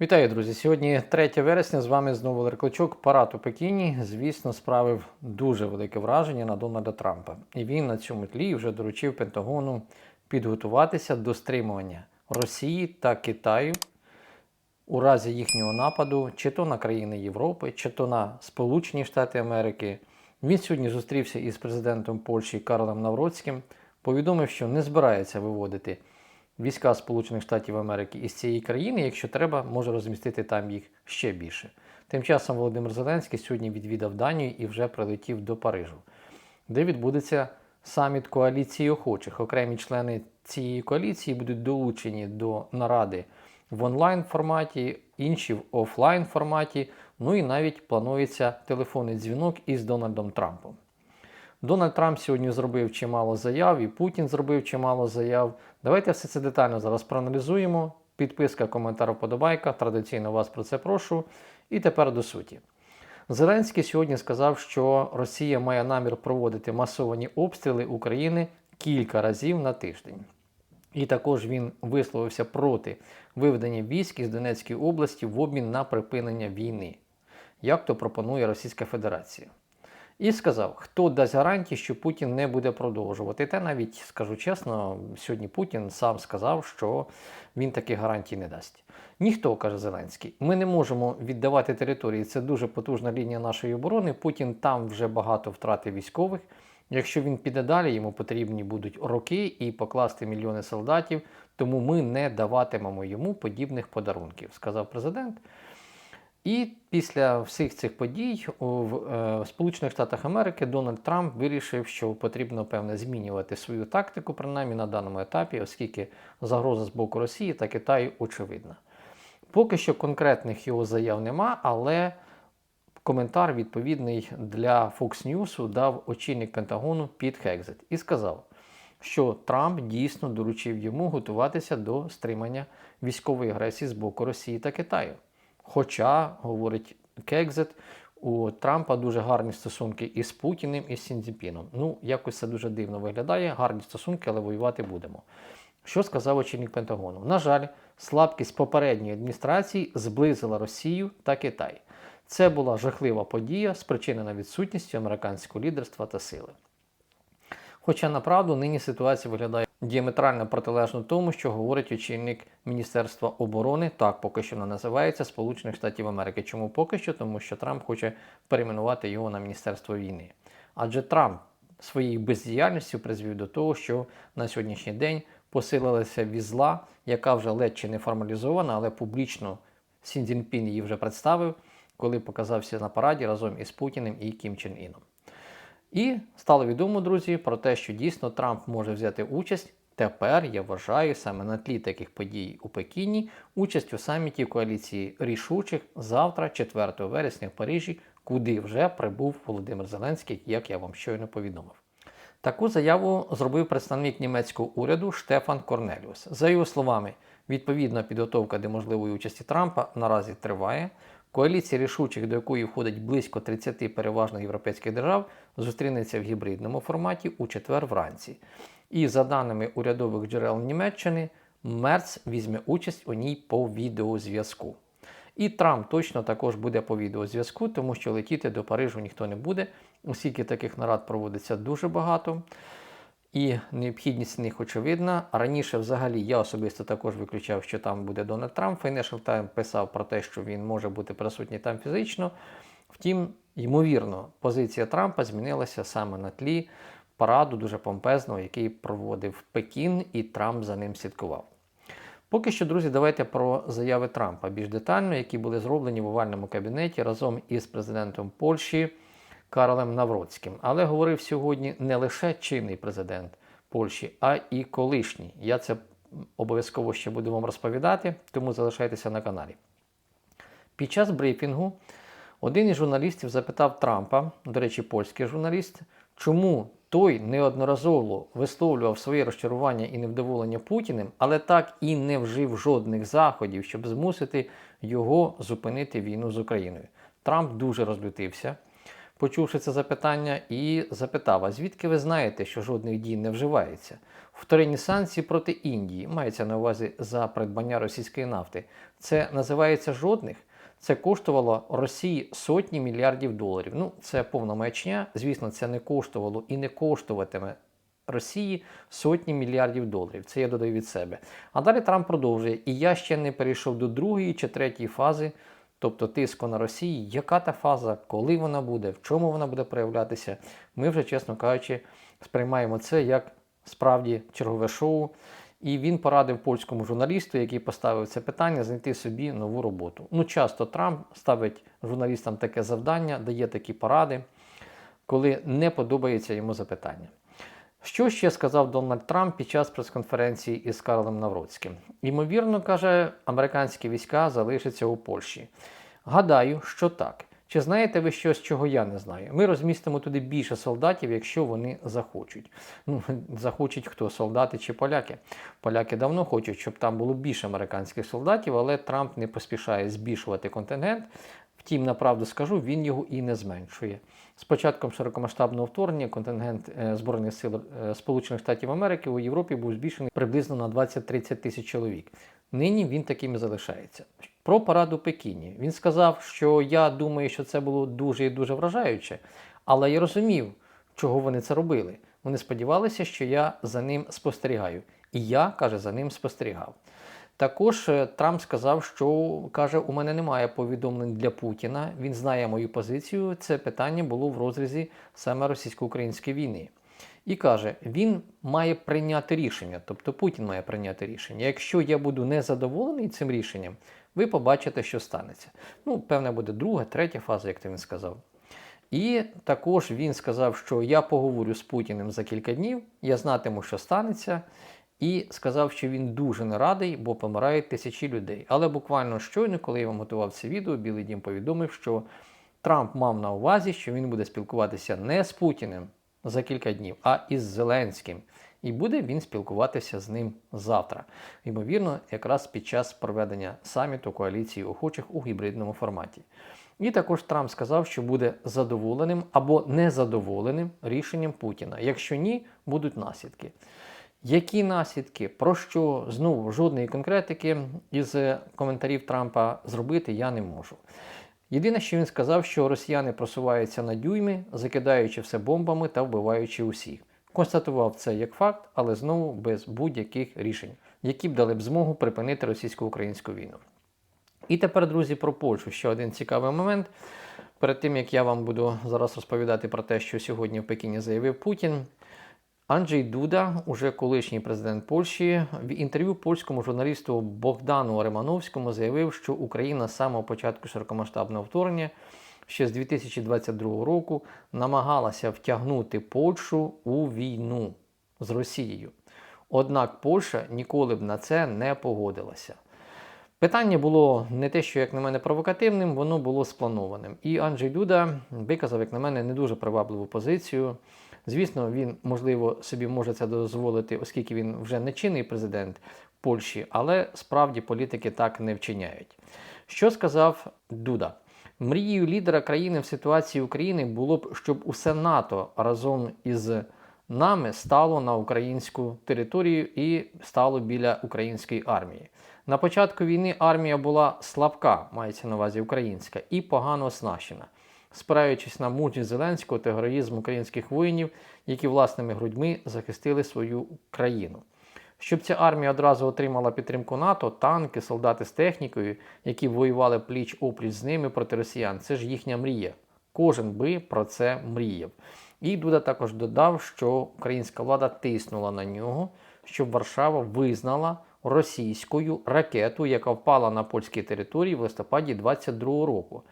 Вітаю, друзі! Сьогодні 3 вересня. З вами знову Клочок. Парад у Пекіні, звісно, справив дуже велике враження на Дональда Трампа. І він на цьому тлі вже доручив Пентагону підготуватися до стримування Росії та Китаю у разі їхнього нападу, чи то на країни Європи, чи то на Сполучені Штати Америки. Він сьогодні зустрівся із президентом Польщі Карлом Навроцьким, повідомив, що не збирається виводити війська Сполучених Штатів Америки із цієї країни, якщо треба, може розмістити там їх ще більше. Тим часом Володимир Зеленський сьогодні відвідав Данію і вже прилетів до Парижу, де відбудеться саміт коаліції охочих. Окремі члени цієї коаліції будуть долучені до наради в онлайн форматі, інші в офлайн форматі. Ну і навіть планується телефонний дзвінок із Дональдом Трампом. Дональд Трамп сьогодні зробив чимало заяв, і Путін зробив чимало заяв. Давайте все це детально зараз проаналізуємо. Підписка, коментар, вподобайка. Традиційно вас про це прошу. І тепер до суті. Зеленський сьогодні сказав, що Росія має намір проводити масовані обстріли України кілька разів на тиждень. І також він висловився проти виведення військ із Донецької області в обмін на припинення війни, як то пропонує Російська Федерація. І сказав, хто дасть гарантії, що Путін не буде продовжувати. Та навіть скажу чесно, сьогодні Путін сам сказав, що він таких гарантій не дасть. Ніхто каже Зеленський. Ми не можемо віддавати території. Це дуже потужна лінія нашої оборони. Путін там вже багато втратив військових. Якщо він піде далі, йому потрібні будуть роки і покласти мільйони солдатів. Тому ми не даватимемо йому подібних подарунків, сказав президент. І після всіх цих подій в е, Сполучених Штатах Америки Дональд Трамп вирішив, що потрібно певне змінювати свою тактику, принаймні на даному етапі, оскільки загроза з боку Росії та Китаю очевидна. Поки що конкретних його заяв нема, але коментар відповідний для Fox News дав очільник Пентагону Піт Хекзет і сказав, що Трамп дійсно доручив йому готуватися до стримання військової агресії з боку Росії та Китаю. Хоча, говорить Кекзет, у Трампа дуже гарні стосунки із Путіним і з Сінзіпіном. Ну, якось це дуже дивно виглядає. Гарні стосунки, але воювати будемо. Що сказав очільник Пентагону? На жаль, слабкість попередньої адміністрації зблизила Росію та Китай. Це була жахлива подія, спричинена відсутністю американського лідерства та сили. Хоча направду нині ситуація виглядає діаметрально протилежно тому, що говорить очільник Міністерства оборони, так поки що вона називається Сполучених Штатів Америки. Чому поки що? Тому що Трамп хоче перейменувати його на Міністерство війни. Адже Трамп своєю бездіяльністю призвів до того, що на сьогоднішній день посилилася візла, яка вже ледь чи не формалізована, але публічно Сін Цзіньпін її вже представив, коли показався на параді разом із Путіним і Кім Чен Іном. І стало відомо, друзі, про те, що дійсно Трамп може взяти участь. Тепер я вважаю саме на тлі таких подій у Пекіні участь у саміті коаліції рішучих завтра, 4 вересня в Парижі, куди вже прибув Володимир Зеленський, як я вам щойно повідомив. Таку заяву зробив представник німецького уряду Штефан Корнеліус. За його словами, відповідна підготовка до можливої участі Трампа наразі триває. Коаліція рішучих, до якої входить близько 30 переважно європейських держав, зустрінеться в гібридному форматі у четвер вранці. І за даними урядових джерел Німеччини, Мерц візьме участь у ній по відеозв'язку. І Трамп точно також буде по відеозв'язку, тому що летіти до Парижу ніхто не буде, оскільки таких нарад проводиться дуже багато. І необхідність них очевидна. Раніше, взагалі, я особисто також виключав, що там буде Дональд Трамп. Financial Times писав про те, що він може бути присутній там фізично. Втім, ймовірно, позиція Трампа змінилася саме на тлі параду дуже помпезного, який проводив Пекін, і Трамп за ним слідкував. Поки що, друзі, давайте про заяви Трампа більш детально, які були зроблені в овальному кабінеті разом із президентом Польщі. Карлем Навроцьким. Але говорив сьогодні не лише чинний президент Польщі, а і колишній. Я це обов'язково ще буду вам розповідати, тому залишайтеся на каналі. Під час брифінгу один із журналістів запитав Трампа, до речі, польський журналіст, чому той неодноразово висловлював своє розчарування і невдоволення Путіним, але так і не вжив жодних заходів, щоб змусити його зупинити війну з Україною. Трамп дуже розлютився. Почувши це запитання, і запитав: а звідки ви знаєте, що жодних дій не вживається? Вторинні санкції проти Індії мається на увазі за придбання російської нафти. Це називається жодних. Це коштувало Росії сотні мільярдів доларів. Ну, це повна маячня. Звісно, це не коштувало і не коштуватиме Росії сотні мільярдів доларів. Це я додаю від себе. А далі Трамп продовжує. І я ще не перейшов до другої чи третьої фази, тобто тиску на Росії. Яка та фаза, коли вона буде, в чому вона буде проявлятися? Ми вже, чесно кажучи, сприймаємо це як справді чергове шоу. І він порадив польському журналісту, який поставив це питання, знайти собі нову роботу. Ну, часто Трамп ставить журналістам таке завдання, дає такі поради, коли не подобається йому запитання. Що ще сказав Дональд Трамп під час прес-конференції із Карлом Навроцьким? Ймовірно, каже, американські війська залишаться у Польщі. Гадаю, що так. Чи знаєте ви щось, чого я не знаю? Ми розмістимо туди більше солдатів, якщо вони захочуть. Ну, захочуть хто солдати чи поляки. Поляки давно хочуть, щоб там було більше американських солдатів, але Трамп не поспішає збільшувати контингент. Втім, направду скажу, він його і не зменшує. З початком широкомасштабного вторгнення контингент е, Збройних сил е, Сполучених Штатів Америки у Європі був збільшений приблизно на 20-30 тисяч чоловік. Нині він таким і залишається. Про параду Пекіні. Він сказав, що я думаю, що це було дуже і дуже вражаюче, але я розумів, чого вони це робили. Вони сподівалися, що я за ним спостерігаю. І я, каже, за ним спостерігав. Також е, Трамп сказав, що каже, у мене немає повідомлень для Путіна. Він знає мою позицію. Це питання було в розрізі саме російсько-української війни. І каже, він має прийняти рішення, тобто Путін має прийняти рішення. Якщо я буду незадоволений цим рішенням, ви побачите, що станеться. Ну, певне, буде друга, третя фаза, як то він сказав. І також він сказав, що я поговорю з Путіним за кілька днів, я знатиму, що станеться. І сказав, що він дуже не радий, бо помирають тисячі людей. Але буквально щойно, коли я вам готував це відео, Білий Дім повідомив, що Трамп мав на увазі, що він буде спілкуватися не з Путіним за кілька днів, а із Зеленським. І буде він спілкуватися з ним завтра. Ймовірно, якраз під час проведення саміту коаліції охочих у гібридному форматі. І також Трамп сказав, що буде задоволеним або незадоволеним рішенням Путіна. Якщо ні, будуть наслідки. Які наслідки, про що знову жодної конкретики із коментарів Трампа зробити я не можу. Єдине, що він сказав, що росіяни просуваються на дюйми, закидаючи все бомбами та вбиваючи усіх. Констатував це як факт, але знову без будь-яких рішень, які б дали б змогу припинити російсько-українську війну. І тепер, друзі, про Польщу ще один цікавий момент. Перед тим як я вам буду зараз розповідати про те, що сьогодні в Пекіні заявив Путін. Анджей Дуда, уже колишній президент Польщі, в інтерв'ю польському журналісту Богдану Ремановському заявив, що Україна з самого початку широкомасштабного вторгнення ще з 2022 року намагалася втягнути Польщу у війну з Росією. Однак Польща ніколи б на це не погодилася. Питання було не те, що, як на мене, провокативним, воно було спланованим. І Анджей Дуда виказав, як на мене, не дуже привабливу позицію. Звісно, він, можливо, собі може це дозволити, оскільки він вже не чинний президент Польщі, але справді політики так не вчиняють. Що сказав Дуда? Мрією лідера країни в ситуації України було б, щоб усе НАТО разом із нами стало на українську територію і стало біля української армії. На початку війни армія була слабка, мається на увазі українська, і погано оснащена спираючись на мужність Зеленського та героїзм українських воїнів, які власними грудьми захистили свою країну. Щоб ця армія одразу отримала підтримку НАТО, танки, солдати з технікою, які воювали пліч опліч з ними проти росіян, це ж їхня мрія. Кожен би про це мріяв. І Дуда також додав, що українська влада тиснула на нього, щоб Варшава визнала російською ракету, яка впала на польській території в листопаді 22-го року.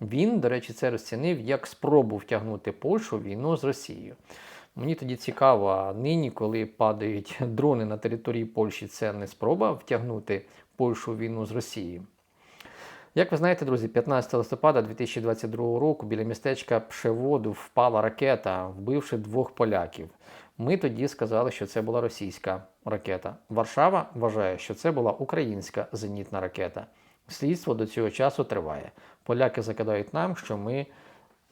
Він, до речі, це розцінив як спробу втягнути Польщу в війну з Росією. Мені тоді цікаво, а нині, коли падають дрони на території Польщі, це не спроба втягнути Польщу в війну з Росією. Як ви знаєте, друзі, 15 листопада 2022 року біля містечка Пшеводу впала ракета, вбивши двох поляків. Ми тоді сказали, що це була російська ракета. Варшава вважає, що це була українська зенітна ракета. Слідство до цього часу триває. Поляки закидають нам, що ми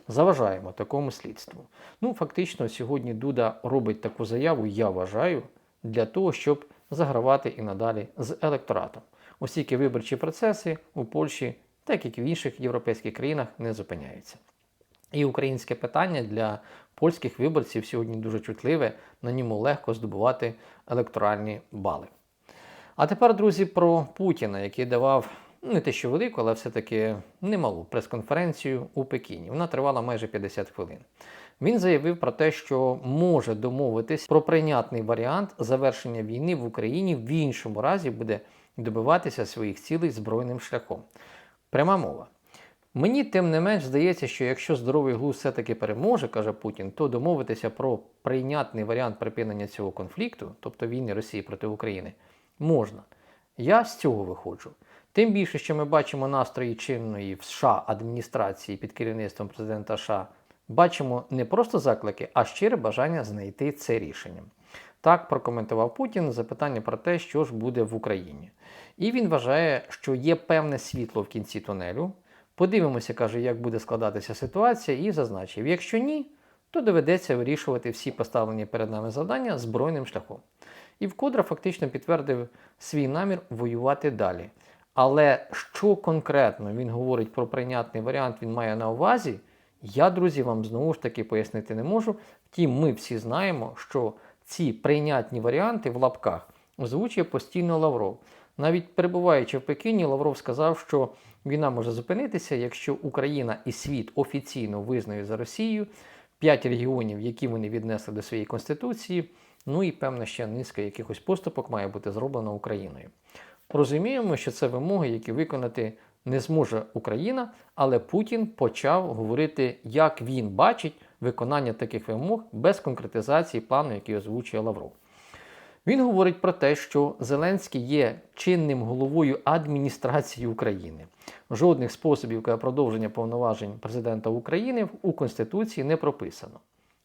заважаємо такому слідству. Ну, фактично, сьогодні Дуда робить таку заяву, я вважаю, для того, щоб загравати і надалі з електоратом. Оскільки виборчі процеси у Польщі, так як і в інших європейських країнах, не зупиняються. І українське питання для польських виборців сьогодні дуже чутливе, на ньому легко здобувати електоральні бали. А тепер, друзі, про Путіна, який давав не те, що велику, але все-таки немалу прес-конференцію у Пекіні. Вона тривала майже 50 хвилин. Він заявив про те, що може домовитись про прийнятний варіант завершення війни в Україні в іншому разі буде добиватися своїх цілей збройним шляхом. Пряма мова. Мені тим не менш здається, що якщо здоровий глузд все-таки переможе, каже Путін, то домовитися про прийнятний варіант припинення цього конфлікту, тобто війни Росії проти України, можна. Я з цього виходжу. Тим більше, що ми бачимо настрої чинної в США адміністрації під керівництвом президента США, бачимо не просто заклики, а щире бажання знайти це рішення. Так прокоментував Путін запитання про те, що ж буде в Україні. І він вважає, що є певне світло в кінці тунелю. Подивимося, каже, як буде складатися ситуація, і зазначив: якщо ні, то доведеться вирішувати всі поставлені перед нами завдання збройним шляхом. І вкотре фактично підтвердив свій намір воювати далі. Але що конкретно він говорить про прийнятний варіант, він має на увазі, я, друзі, вам знову ж таки пояснити не можу. Втім, ми всі знаємо, що ці прийнятні варіанти в лапках озвучує постійно Лавров. Навіть перебуваючи в Пекіні, Лавров сказав, що війна може зупинитися, якщо Україна і світ офіційно визнають за Росією п'ять регіонів, які вони віднесли до своєї конституції. Ну і певна ще низка якихось поступок має бути зроблена Україною. Розуміємо, що це вимоги, які виконати не зможе Україна, але Путін почав говорити, як він бачить виконання таких вимог без конкретизації плану, який озвучує Лавров. Він говорить про те, що Зеленський є чинним головою адміністрації України. Жодних способів продовження повноважень президента України у Конституції не прописано.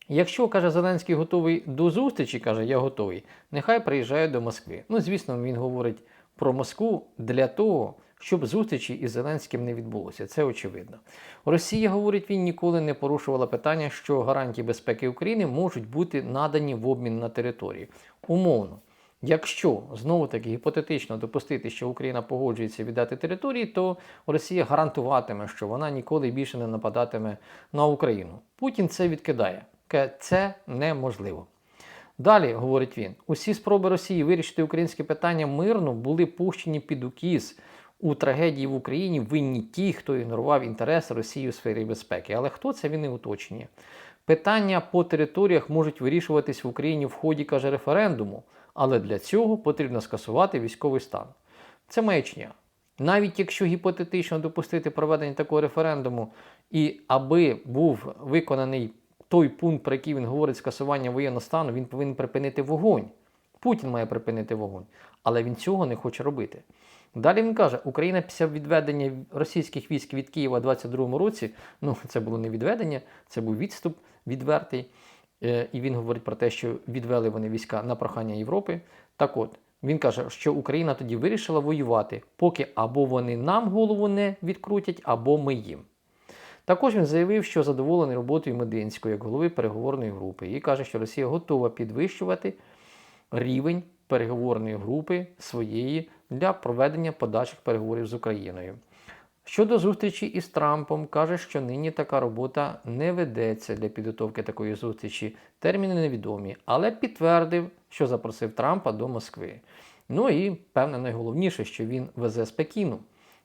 Якщо, каже Зеленський, готовий до зустрічі, каже, я готовий, нехай приїжджає до Москви. Ну, звісно, він говорить про Москву для того, щоб зустрічі із Зеленським не відбулося. Це очевидно. Росія, говорить, він ніколи не порушувала питання, що гарантії безпеки України можуть бути надані в обмін на території. Умовно. Якщо знову таки гіпотетично допустити, що Україна погоджується віддати території, то Росія гарантуватиме, що вона ніколи більше не нападатиме на Україну. Путін це відкидає. Це неможливо. Далі, говорить він, усі спроби Росії вирішити українське питання мирно були пущені під укіз. У трагедії в Україні винні ті, хто ігнорував інтерес Росії у сфері безпеки. Але хто це він не уточнює? Питання по територіях можуть вирішуватись в Україні в ході, каже, референдуму, але для цього потрібно скасувати військовий стан. Це маячня. Навіть якщо гіпотетично допустити проведення такого референдуму, і аби був виконаний той пункт, про який він говорить скасування воєнного стану, він повинен припинити вогонь. Путін має припинити вогонь, але він цього не хоче робити. Далі він каже, Україна після відведення російських військ від Києва у 22-му році, ну це було не відведення, це був відступ відвертий. Е, і він говорить про те, що відвели вони війська на прохання Європи. Так от, він каже, що Україна тоді вирішила воювати, поки або вони нам голову не відкрутять, або ми їм. Також він заявив, що задоволений роботою Мединської як голови переговорної групи, і каже, що Росія готова підвищувати рівень переговорної групи своєї для проведення подальших переговорів з Україною. Щодо зустрічі із Трампом, каже, що нині така робота не ведеться для підготовки такої зустрічі. Терміни невідомі, але підтвердив, що запросив Трампа до Москви. Ну і певне найголовніше, що він везе з Пекіну.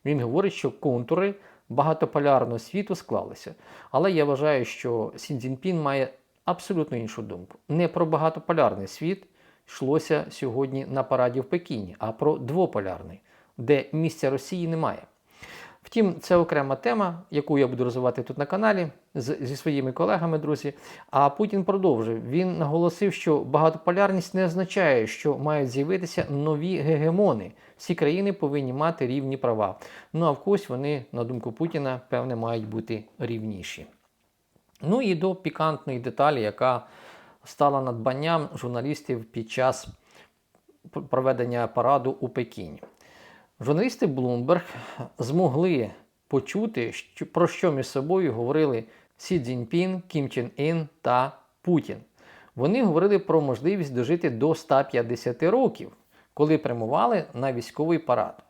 Він говорить, що контури багатополярного світу склалися. Але я вважаю, що Сін Цзіньпін має абсолютно іншу думку. Не про багатополярний світ йшлося сьогодні на параді в Пекіні, а про двополярний, де місця Росії немає. Втім, це окрема тема, яку я буду розвивати тут на каналі зі своїми колегами, друзі. А Путін продовжив. Він наголосив, що багатополярність не означає, що мають з'явитися нові гегемони. Всі країни повинні мати рівні права. Ну а в когось вони, на думку Путіна, певне, мають бути рівніші. Ну і до пікантної деталі, яка стала надбанням журналістів під час проведення параду у Пекіні. Журналісти Bloomberg змогли почути, про що між собою говорили Сі Цзіньпін, Кім Чен Ін та Путін. Вони говорили про можливість дожити до 150 років, коли прямували на військовий парад.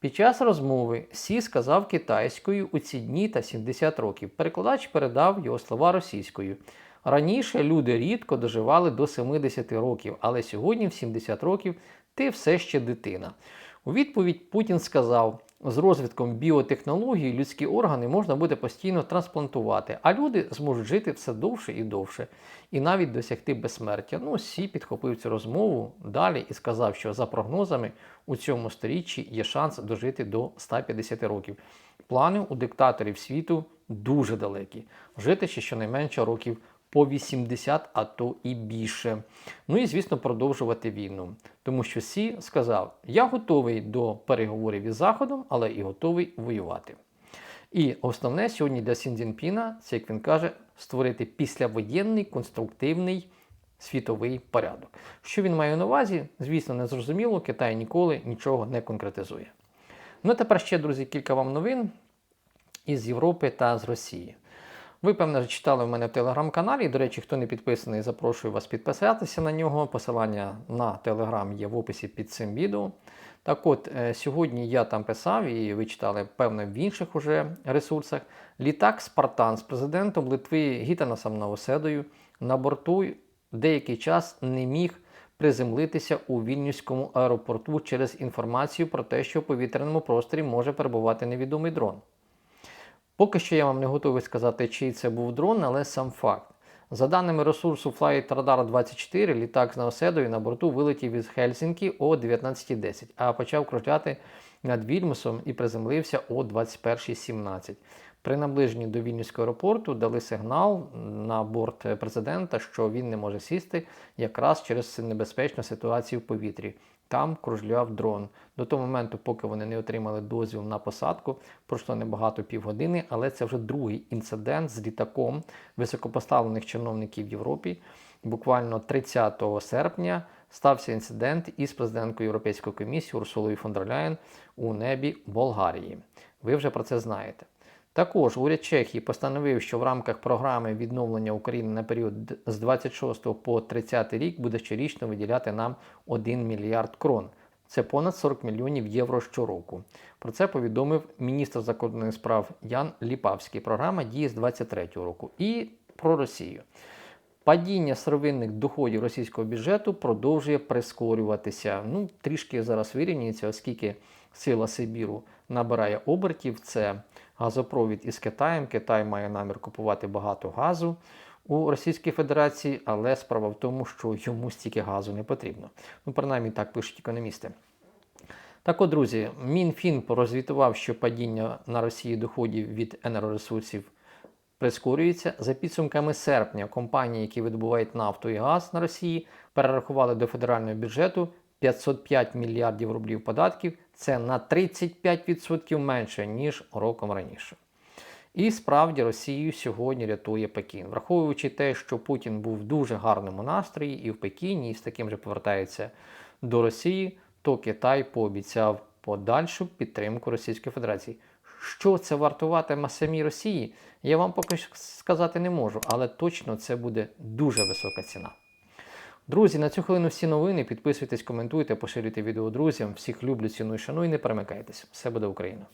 Під час розмови Сі сказав китайською у ці дні та 70 років. Перекладач передав його слова російською. Раніше люди рідко доживали до 70 років, але сьогодні, в 70 років, ти все ще дитина. У відповідь Путін сказав: з розвитком біотехнологій людські органи можна буде постійно трансплантувати, а люди зможуть жити все довше і довше, і навіть досягти безсмертя. Ну, Сі підхопив цю розмову далі і сказав, що за прогнозами у цьому сторіччі є шанс дожити до 150 років. Плани у диктаторів світу дуже далекі. Жити ще щонайменше років по 80, а то і більше. Ну і, звісно, продовжувати війну. Тому що Сі сказав: Я готовий до переговорів із Заходом, але і готовий воювати. І основне сьогодні для Сін Цзіньпіна, це як він каже, створити післявоєнний конструктивний світовий порядок. Що він має на увазі, звісно, не зрозуміло, Китай ніколи нічого не конкретизує. Ну, тепер ще, друзі, кілька вам новин із Європи та з Росії. Ви, певно, читали в мене в телеграм-каналі. До речі, хто не підписаний, запрошую вас підписатися на нього. Посилання на телеграм є в описі під цим відео. Так от, е, сьогодні я там писав, і ви читали, певно, в інших уже ресурсах. Літак Спартан з президентом Литви Гітанасом Новоседою на борту деякий час не міг приземлитися у Вільнюському аеропорту через інформацію про те, що в повітряному просторі може перебувати невідомий дрон. Поки що я вам не готовий сказати, чий це був дрон, але сам факт. За даними ресурсу Flight Radar 24, літак з Наоседою на борту вилетів із Хельсінкі о 19.10, а почав кружляти над Вільмусом і приземлився о 21.17. При наближенні до Вільнюського аеропорту дали сигнал на борт президента, що він не може сісти якраз через небезпечну ситуацію в повітрі. Там кружляв дрон. До того моменту, поки вони не отримали дозвіл на посадку, пройшло небагато півгодини, але це вже другий інцидент з літаком високопоставлених чиновників в Європі. Буквально 30 серпня стався інцидент із президенткою Європейської комісії Урсулою фон дер Ляєн у небі Болгарії. Ви вже про це знаєте. Також уряд Чехії постановив, що в рамках програми відновлення України на період з 26 по 30 рік буде щорічно виділяти нам 1 мільярд крон. Це понад 40 мільйонів євро щороку. Про це повідомив міністр закордонних справ Ян Ліпавський. Програма діє з 23 року. І про Росію. Падіння сировинних доходів російського бюджету продовжує прискорюватися. Ну, трішки зараз вирівнюється, оскільки сила Сибіру набирає обертів. Це газопровід із Китаєм. Китай має намір купувати багато газу у Російській Федерації, але справа в тому, що йому стільки газу не потрібно. Ну, принаймні так пишуть економісти. Так от, друзі, Мінфін розвітував, що падіння на Росії доходів від енергоресурсів прискорюється. За підсумками серпня компанії, які видобувають нафту і газ на Росії, перерахували до федерального бюджету 505 мільярдів рублів податків. Це на 35% менше, ніж роком раніше. І справді Росію сьогодні рятує Пекін, враховуючи те, що Путін був в дуже гарному настрої і в Пекіні, і з таким же повертається до Росії, то Китай пообіцяв подальшу підтримку Російської Федерації. Що це вартуватиме самій Росії, я вам поки сказати не можу, але точно це буде дуже висока ціна. Друзі, на цю хвилину всі новини. Підписуйтесь, коментуйте, поширюйте відео друзям. Всіх люблю, ціную, шаную і не перемикайтесь. Все буде Україна!